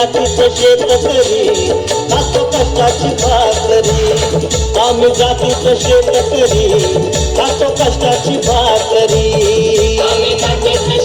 जातीचं शेतकरी खातो कष्टाची भाकरी. आम्ही जातीचं शेतकरी खातो कष्टाची भाकरी. आम्ही जातीचं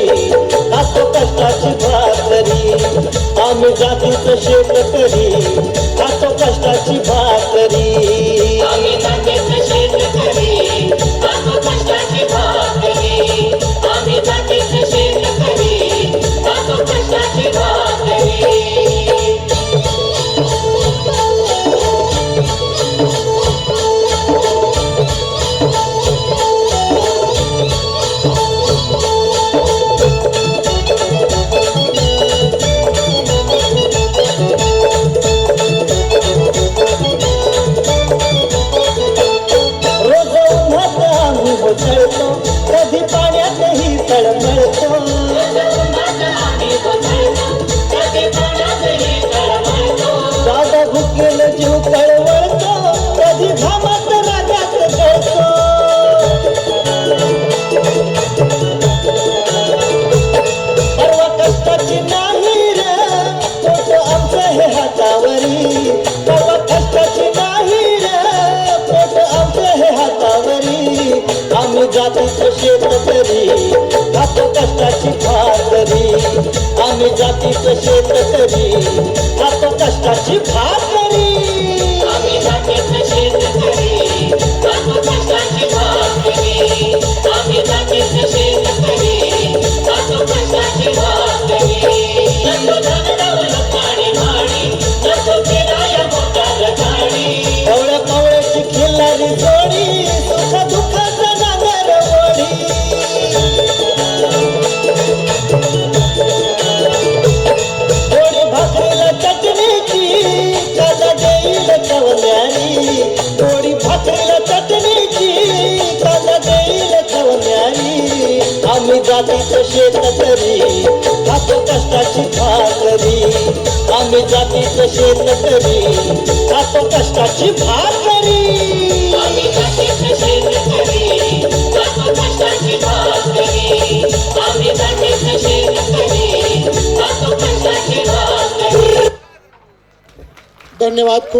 शेतकरी खातो कष्टाची भाकरी. आम्ही जातीचं शेतकरी खातो कष्टाची भाकरी. आम्ही कष्टाची भाकरी आम्ही कष्टाची भाकरी. पाणी माडी मोटार गाडी. कवळ्याची खिल्लारी जोडी सुख जातीचं शेतकरी खातो कष्टाची भाकरी. आम्ही जातीचं शेतकरी खातो कष्टाची भाकरी. आम्ही जातीचं शेतकरी खातो कष्टाची भाकरी. आम्ही जातीचं शेतकरी खातो कष्टाची भाकरी. धन्यवाद खूप